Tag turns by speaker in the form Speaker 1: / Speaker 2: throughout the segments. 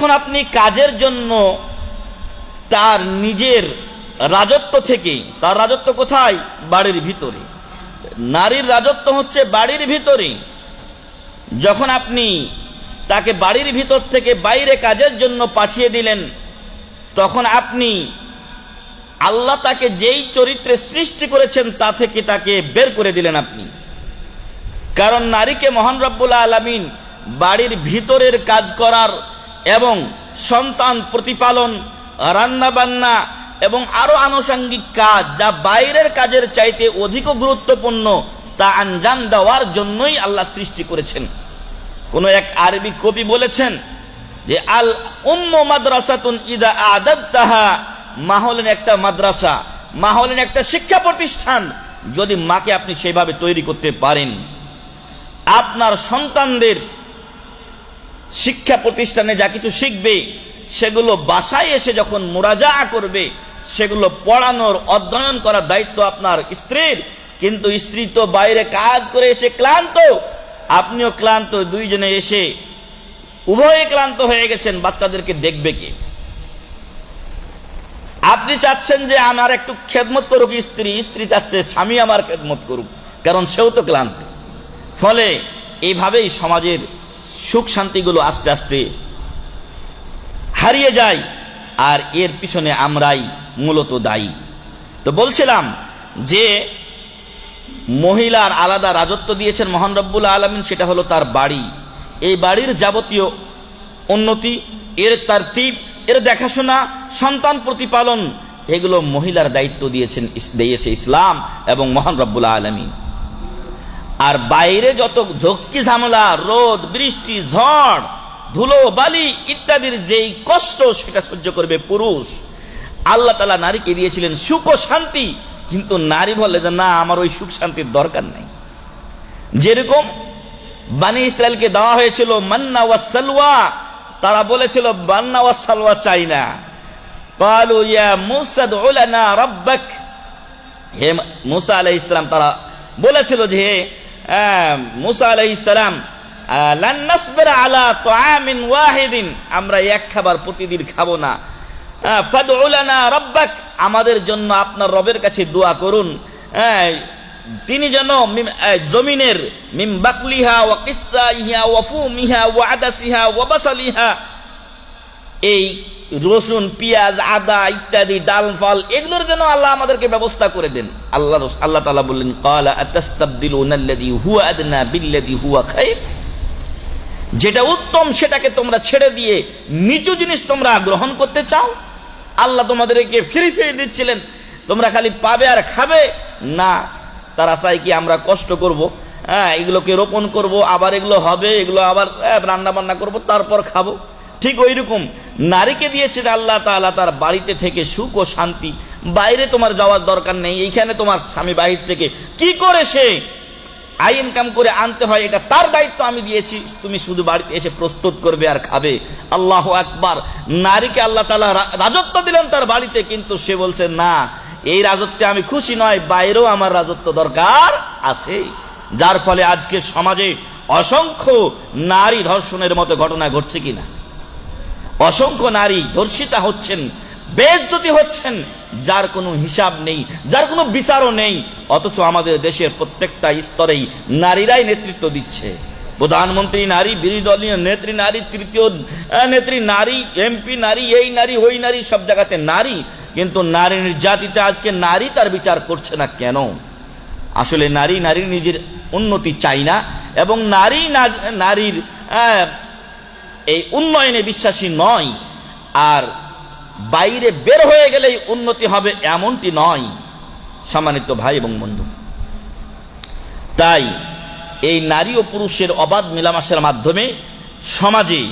Speaker 1: যখন আপনি কাজের জন্য তার নিজের রাজত্ব থেকে, তার রাজত্ব কোথায়? বাড়ির ভিতরে। নারীর রাজত্ব হচ্ছে বাড়ির ভিতরে। যখন আপনি তাকে বাড়ির ভিতর থেকে বাইরে কাজের জন্য পাঠিয়ে দিলেন, তখন আপনি আল্লাহ তাকে যেই চরিত্রে সৃষ্টি করেছেন তা থেকে তাকে বের করে দিলেন আপনি। কারণ নারীকে মহান রব্বুল আলমিন বাড়ির ভিতরের কাজ করার এবং সন্তান প্রতিপালন রান্না বান্না এবং আরও আনুষঙ্গিক কাজ যা বাইরের কাজের চাইতে অধিক গুরুত্বপূর্ণ তা আঞ্জাম দেওয়ার জন্যই আল্লাহ সৃষ্টি করেছেন। কোন এক আরবি কবি বলেছেন যে, আল উম্ম মাদ্রাসাতুন ইদা আদাত্তাহা মা হলেন একটা মাদ্রাসা মা হলেন একটা শিক্ষা প্রতিষ্ঠান, যদি মাকে আপনি সেভাবে তৈরি করতে পারেন। আপনার সন্তানদের শিক্ষা প্রতিষ্ঠানে যা কিছু শিখবে, সেগুলো বাসায় এসে যখন মোরাজা করবে, সেগুলো পড়ানোর, অধ্যয়ন করার দায়িত্ব আপনার স্ত্রীর। কিন্তু স্ত্রী তো বাইরে কাজ করে এসে ক্লান্ত। আপনিও ক্লান্ত, দুইজনে এসে উভয়ে ক্লান্ত হয়ে গেছেন, বাচ্চাদেরকে দেখবে কে? আপনি চাচ্ছেন যে আমার একটু খেদমত করুক স্ত্রী স্ত্রী চাচ্ছে স্বামী আমার খেদমত করুক, কারণ সেও তো ক্লান্ত। ফলে এইভাবেই সমাজের সুখ শান্তিগুলো আস্তে আস্তে হারিয়ে যায়, আর এর পিছনে আমরাই মূলত দায়ী। তো বলছিলাম যে, মহিলার আলাদা রাজত্ব দিয়েছেন মহান রব্বুল আলমিন, সেটা হলো তার বাড়ি। এই বাড়ির যাবতীয় উন্নতি, এর তার তীপ এর দেখাশোনা, সন্তান প্রতিপালন, এগুলো মহিলার দায়িত্ব দিয়েছেন দিয়েছে ইসলাম এবং মহান রব্বুল আলমিন। আর বাইরে যত ঝক্কি ঝামেলা, রোদ, বৃষ্টি, ঝড়, ধুলো, বালি ইত্যাদির যেই কষ্ট, সেটা সহ্য করবে পুরুষ। আল্লাহ তালা নারীকে দিয়েছিলেন সুখ ও শান্তি, কিন্তু নারী বলে যে, না, আমার ওই সুখ শান্তির দরকার নেই। যেরকম বানি ইসরায়েলকে দেওয়া হয়েছিল, মান্না ওয়া সালওয়া তারা বলেছিল, বান্না ওয়া সালওয়া চাই না। কালু ইয়া মুসা দুলানা রাব্বাক। হে মুসা আলাইহিস সালাম তারা বলেছিল যে মুসা আলাইহিস সালাম লান নাসবিরা আলা তাআমিন ওয়াহিদিন আমরা এক খাবার প্রতিদিন খাব না। ফাদউ লানা রাব্বাক আমাদের জন্য আপনার রবের কাছে দোয়া করুন। তিনি যেন জমিনের মিম বাকলিহা ওয়া কিসাইহা ওয়া ফুমিহা ওয়া আদাসিহা ওয়া বাসালিহা এই রসুন, পেঁয়াজ, আদা ইত্যাদি, ডাল, ফল, এগুলোর জন্য আল্লাহ আমাদেরকে ব্যবস্থা করে দেন। আল্লাহ আল্লাহ তালা বললেন হুয়া হুয়া যেটা উত্তম, সেটাকে তোমরা ছেড়ে দিয়ে নিচু জিনিস তোমরা গ্রহণ করতে চাও। আল্লাহ তোমাদেরকে ফিরে ফিরে দিচ্ছিলেন, তোমরা খালি পাবে আর খাবে? না, তারা চাই কি আমরা কষ্ট করব? হ্যাঁ এগুলোকে রোপণ করব, আবার এগুলো হবে, এগুলো আবার রান্না বান্না করব, তারপর খাব। ঠিক ওই রকম নারীকে দিয়েছেন আল্লাহ তাআলা তার বাড়িতে থেকে সুখ ও শান্তি। বাইরে তোমার যাওয়ার দরকার নেই, এইখানে তোমার স্বামী বাহির থেকে। কি করে সে আই ইনকাম করে আনতে হয়, এটা তার দায়িত্ব আমি দিয়েছি, তুমি শুধু বাড়িতে এসে প্রস্তুত করবে আর খাবে। আল্লাহ একবার নারীকে আল্লাহ তালা রাজত্ব দিলেন তার বাড়িতে, কিন্তু সে বলছে, না, এই রাজত্বে আমি খুশি নয়, বাইরেও আমার রাজত্ব দরকার আছে। যার ফলে আজকে সমাজে অসংখ্য নারী ধর্ষণের মতো ঘটনা ঘটছে কিনা। অসংখ্য নারী ধর্ষিতা হচ্ছেন বেজ্জতি হচ্ছেন, যার কোনো হিসাব নেই, যার কোনো বিচারও নেই, অথচ আমাদের দেশের প্রত্যেকটা স্তরেই নারীরাই নেতৃত্ব দিচ্ছে। প্রধানমন্ত্রী নারী, বিরোধী দলীয় নেত্রী নারী, তৃতীয় নেত্রী নারী, এমপি নারী, এই নারী, ওই নারী, সব জায়গাতে নারী। কিন্তু নারী নির্যাতিতা আজকে নারী তার বিচার করছে না কেন? আসলে নারী নারীর নিজের উন্নতি চাই না, এবং নারী নারীর এই উন্নয়নে বিশ্বাসী নয়। আর বাইরে বের হয়ে গেলেই উন্নতি হবে এমনটি নয়। সম্মানিত ভাই এবং বন্ধু। তাই এই নারী ও পুরুষের অবাধ মেলামাসের মাধ্যমে সমাজে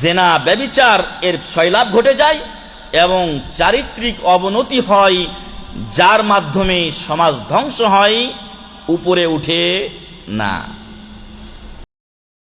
Speaker 1: জেনা ব্যবিচার এর সয়লাভ ঘটে যায় এবং চারিত্রিক অবনতি হয়, যার মাধ্যমে সমাজ ধ্বংস হয়, উপরে উঠে না।